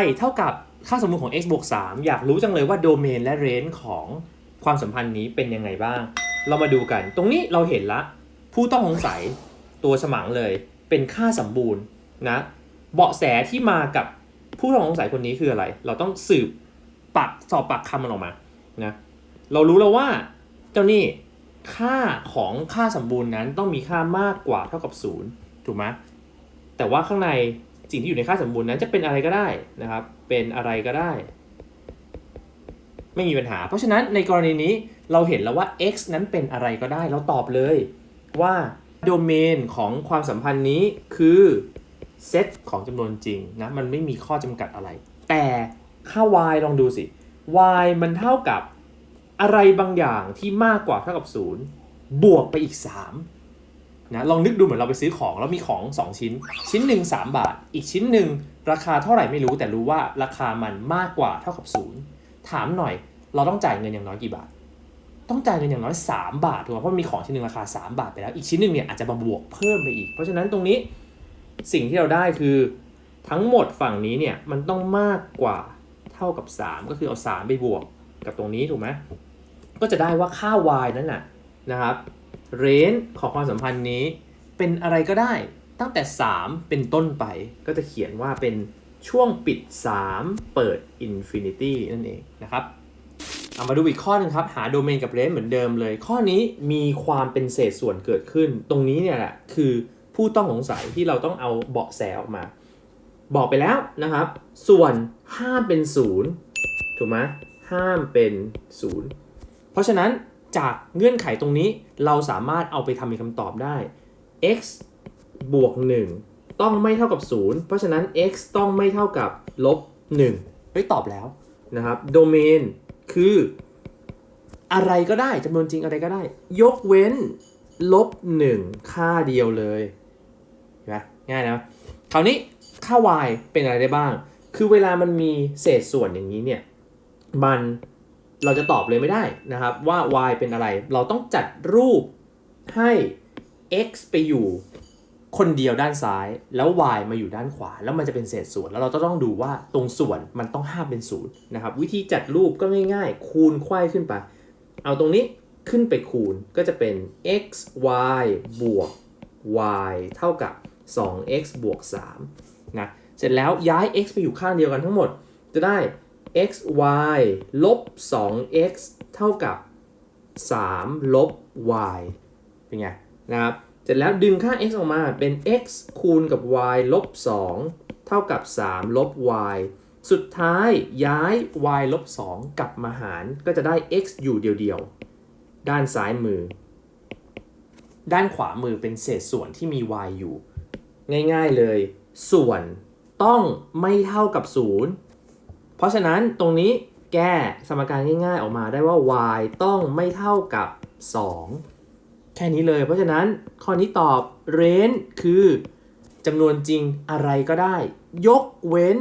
y เท่ากับค่าสมมุติของ x บวก3อยากรู้จังเลยว่าโดเมนและเรนจ์ของความสัมพันธ์นี้เป็นยังไงบ้าง เรามาดูกัน ตรงนี้เราเห็นละ ผู้ต้องสงสัยตัวฉมังเลย เป็นค่าสมบูรณ์นะเบาะแสที่มากับผู้ต้องสงสัยคนนี้คืออะไร เราต้องสืบปักสอบปากคำมันออกมานะเรารู้แล้วว่าเจ้านี่ค่าของค่าสมบูรณ์นั้นต้องมีค่ามากกว่าเท่ากับศูนย์ถูกไหมแต่ว่าข้างใน สิ่งที่อยู่ในค่าสมบูรณ์นั้นจะเป็นอะไรก็ได้นะครับ เป็นอะไรก็ได้ ไม่มีปัญหา เพราะฉะนั้นในกรณีนี้เราเห็นแล้วว่า x นั้นเป็นอะไรก็ได้ เราตอบเลยว่าโดเมนของความสัมพันธ์นี้คือเซตของจำนวนจริงนะมันไม่มีข้อจำกัดอะไร แต่ค่า y ลองดูสิ y มันเท่ากับอะไรบางอย่างที่มากกว่าเท่ากับ 0 บวกไปอีก 3 นะลองนึกดูเหมือนเราไปซื้อของแล้วมีของ 2 ชิ้น ชิ้นหนึ่ง3 บาท อีกชิ้นหนึ่งราคาเท่าไหร่ไม่รู้ แต่รู้ว่าราคามันมากกว่าเท่ากับ0ถามหน่อย เราต้องจ่ายเงินอย่างน้อยกี่บาท ต้องจ่ายเงินอย่างน้อย 3 บาทถูกไหมเพราะมีของชิ้นหนึ่งราคา 3 บาทไปแล้ว อีกชิ้นหนึ่งเนี่ยอาจจะมาบวกเพิ่มไปอีก เพราะฉะนั้นตรงนี้สิ่งที่เราได้คือทั้งหมดฝั่งนี้เนี่ยมันต้องมากกว่าเท่ากับ 3 ก็คือเอา 3 ไปบวกกับตรงนี้ถูกไหมก็จะได้ว่าค่า y นั้นน่ะนะครับ เรนจ์ของความสัมพันธ์นี้เป็นอะไรก็ได้ตั้งแต่ 3 เป็นต้นไปก็จะเขียนว่าเป็นช่วงปิด 3 เปิด infinity นั่นเองนะครับ เอามาดูอีกข้อหนึ่งครับ หาโดเมนกับเรนจ์เหมือนเดิมเลย ข้อนี้มีความเป็นเศษส่วนเกิดขึ้น ตรงนี้เนี่ยแหละคือผู้ต้องสงสัยที่เราต้องเอาเบาะแสออกมา บอกไปแล้วนะครับ ส่วนห้ามเป็นศูนย์ถูกไหมห้ามเป็นศูนย์เพราะฉะนั้น จากเงื่อนไขตรงนี้เราสามารถเอาไปทำเป็นคำตอบได้ x บวก 1 ต้องไม่เท่ากับ 0 เพราะฉะนั้น x ต้องไม่เท่ากับลบ1เฮ้ยตอบแล้วนะครับโดเมนคืออะไรก็ได้จำนวนจริงอะไรก็ได้ ยกเว้นลบ 1 ค่าเดียวเลยเห็นไหมง่ายนะคราวนี้ค่า y เป็นอะไรได้บ้าง คือเวลามันมีเศษส่วนอย่างนี้เนี่ยมัน เราจะตอบเลยไม่ได้นะครับว่า y เป็นอะไร เราต้องจัดรูปให้ x ไปอยู่คนเดียวด้านซ้าย แล้ว y มาอยู่ด้านขวา แล้วมันจะเป็นเศษส่วน แล้วเราต้องดูว่าตรงส่วนมันต้องห้ามเป็นศูนย์นะครับ วิธีจัดรูปก็ง่ายๆ คูณไขว้ขึ้นไป เอาตรงนี้ขึ้นไปคูณก็จะเป็น x y บวก y เท่ากับ 2x บวก3นะ เสร็จแล้วย้าย x ไปอยู่ข้างเดียวกันทั้งหมด จะได้ x y ลบ 2x เท่ากับ 3 ลบ y เป็นไงนะครับ เสร็จแล้วดึงค่า x ออกมาเป็น x คูณกับ y ลบ 2 เท่ากับ 3 ลบ y สุดท้ายย้าย y ลบ 2 กลับมาหารก็จะได้ x อยู่เดียวๆ ด้านซ้ายมือ ด้านขวามือเป็นเศษส่วนที่มี y อยู่ ง่ายๆเลย ส่วนต้องไม่เท่ากับ 0 เพราะฉะนั้นตรงนี้แก้สมการง่ายๆออกมาได้ว่า y ต้องไม่เท่ากับ 2 แค่นี้เลย เพราะฉะนั้นข้อนี้ตอบ range คือจำนวนจริงอะไรก็ได้ ยกเว้น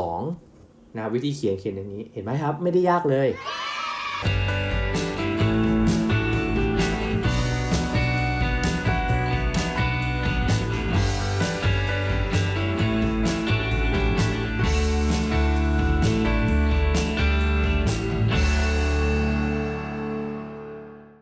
2นะวิธีเขียนเขียนอย่างนี้เห็นไหมครับ ไม่ได้ยากเลย